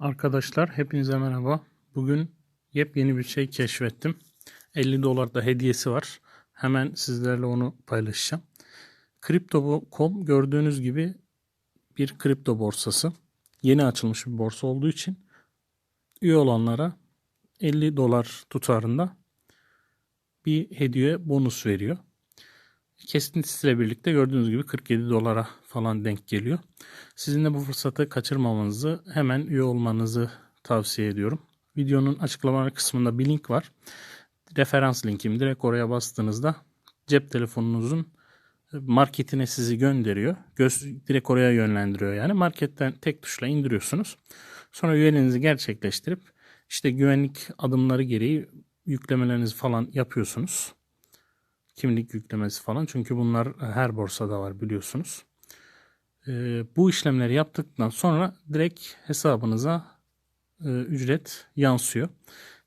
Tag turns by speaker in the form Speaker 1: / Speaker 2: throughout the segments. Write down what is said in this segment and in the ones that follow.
Speaker 1: Arkadaşlar hepinize merhaba. Bugün yepyeni bir şey keşfettim. 50 dolar da hediyesi var. Hemen sizlerle onu paylaşacağım. Crypto.com gördüğünüz gibi bir kripto borsası. Yeni açılmış bir borsa olduğu için üye olanlara 50 dolar tutarında bir hediye bonus veriyor. Kesintisiyle birlikte gördüğünüz gibi 47 dolara falan denk geliyor. Sizin de bu fırsatı kaçırmamanızı hemen üye olmanızı tavsiye ediyorum. Videonun açıklamalar kısmında bir link var. Referans linkim direkt oraya bastığınızda cep telefonunuzun marketine sizi gönderiyor. Göz, direkt oraya yönlendiriyor yani. Marketten tek tuşla indiriyorsunuz. Sonra üyeliğinizi gerçekleştirip işte güvenlik adımları gereği yüklemelerinizi falan yapıyorsunuz kimlik yüklemesi falan. Çünkü bunlar her borsada var biliyorsunuz. Ee, bu işlemleri yaptıktan sonra direkt hesabınıza e, ücret yansıyor.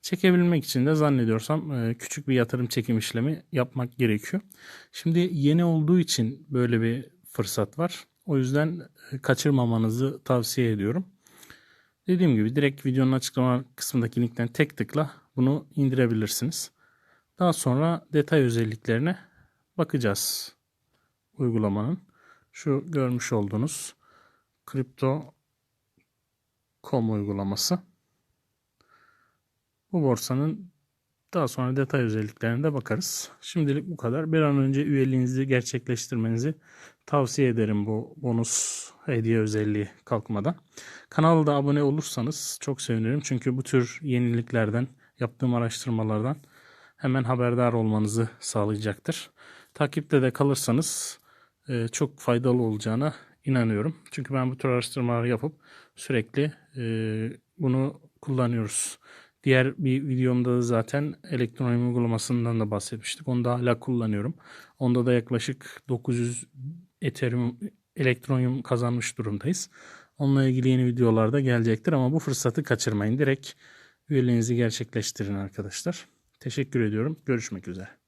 Speaker 1: Çekebilmek için de zannediyorsam e, küçük bir yatırım çekim işlemi yapmak gerekiyor. Şimdi yeni olduğu için böyle bir fırsat var. O yüzden e, kaçırmamanızı tavsiye ediyorum. Dediğim gibi direkt videonun açıklama kısmındaki linkten tek tıkla bunu indirebilirsiniz. Daha sonra detay özelliklerine bakacağız uygulamanın. Şu görmüş olduğunuz Crypto.com uygulaması. Bu borsanın daha sonra detay özelliklerine de bakarız. Şimdilik bu kadar. Bir an önce üyeliğinizi gerçekleştirmenizi tavsiye ederim bu bonus hediye özelliği kalkmadan. Kanala da abone olursanız çok sevinirim. Çünkü bu tür yeniliklerden, yaptığım araştırmalardan hemen haberdar olmanızı sağlayacaktır. Takipte de kalırsanız e, çok faydalı olacağına inanıyorum. Çünkü ben bu tür araştırmaları yapıp sürekli e, bunu kullanıyoruz. Diğer bir videomda da zaten elektronik uygulamasından da bahsetmiştik. Onu da hala kullanıyorum. Onda da yaklaşık 900 Ethereum elektronium kazanmış durumdayız. Onunla ilgili yeni videolarda gelecektir ama bu fırsatı kaçırmayın. Direkt üyeliğinizi gerçekleştirin arkadaşlar. Teşekkür ediyorum. Görüşmek üzere.